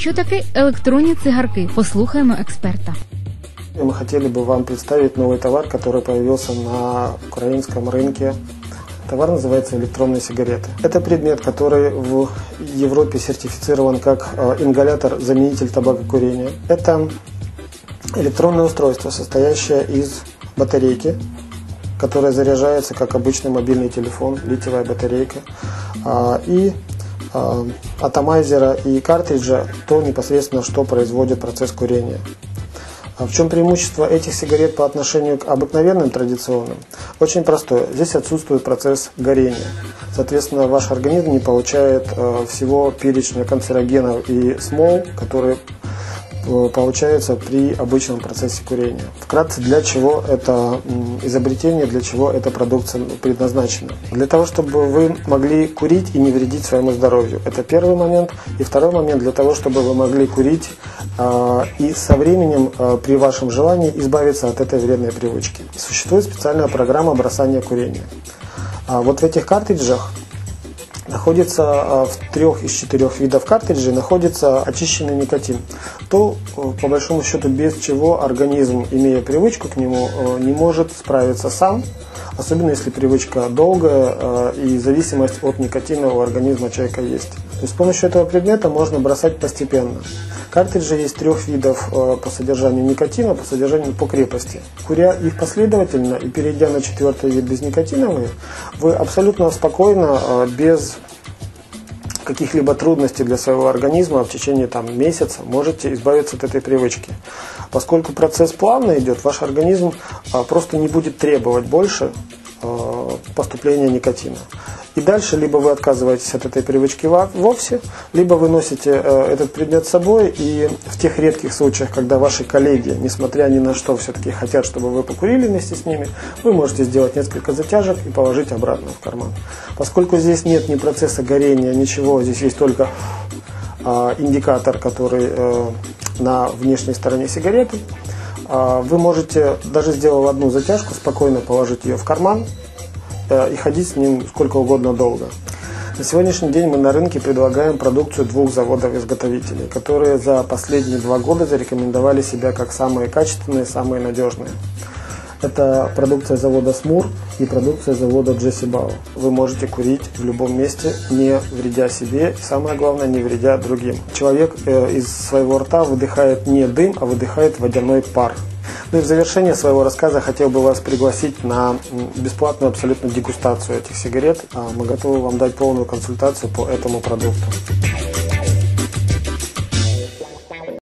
Що таке електронні цигарки? Послухаємо експерта. Мы хотели бы вам представить новый товар, который появился на украинском рынке. Товар называется электронные сигареты. Это предмет, который в Европе сертифицирован как ингалятор-заменитель табакокурения. Это электронное устройство, состоящее из батарейки, которая заряжается как обычный мобильный телефон, литиевая батарейка, и атомайзера и картриджа, то непосредственно, что производит процесс курения. А в чем преимущество этих сигарет по отношению к обыкновенным традиционным? Очень простое. Здесь отсутствует процесс горения. Соответственно, ваш организм не получает э, всего перечня канцерогенов и смол, которые э, получаются при обычном процессе курения. Вкратце, для чего это изобретение, для чего эта продукция предназначена. Для того, чтобы вы могли курить и не вредить своему здоровью. Это первый момент. И второй момент, для того, чтобы вы могли курить а, и со временем а, при вашем желании избавиться от этой вредной привычки. Существует специальная программа бросания курения. А вот в этих картриджах находится в трех из четырех видов картриджей находится очищенный никотин. То, по большому счету, без чего организм, имея привычку к нему, не может справиться сам, особенно если привычка долгая и зависимость от никотина у организма человека есть. Есть с помощью этого предмета можно бросать постепенно. Картриджи есть трех видов э, по содержанию никотина, по содержанию по крепости. Куря их последовательно и перейдя на четвертый вид безникотиновые, вы абсолютно спокойно, э, без каких-либо трудностей для своего организма в течение там, месяца можете избавиться от этой привычки. Поскольку процесс плавно идет, ваш организм э, просто не будет требовать больше поступления никотина. И дальше либо вы отказываетесь от этой привычки вовсе, либо вы носите э, этот предмет с собой, и в тех редких случаях, когда ваши коллеги, несмотря ни на что, все-таки хотят, чтобы вы покурили вместе с ними, вы можете сделать несколько затяжек и положить обратно в карман. Поскольку здесь нет ни процесса горения, ничего, здесь есть только э, индикатор, который э, на внешней стороне сигареты, э, вы можете, даже сделав одну затяжку, спокойно положить ее в карман, и ходить с ним сколько угодно долго. На сегодняшний день мы на рынке предлагаем продукцию двух заводов-изготовителей, которые за последние два года зарекомендовали себя как самые качественные, самые надежные. Это продукция завода Смур и продукция завода Джесси Бау. Вы можете курить в любом месте, не вредя себе и самое главное, не вредя другим. Человек э, из своего рта выдыхает не дым, а выдыхает водяной пар. Ну и в завершение своего рассказа хотел бы вас пригласить на бесплатную абсолютно дегустацию этих сигарет. А, мы готовы вам дать полную консультацию по этому продукту.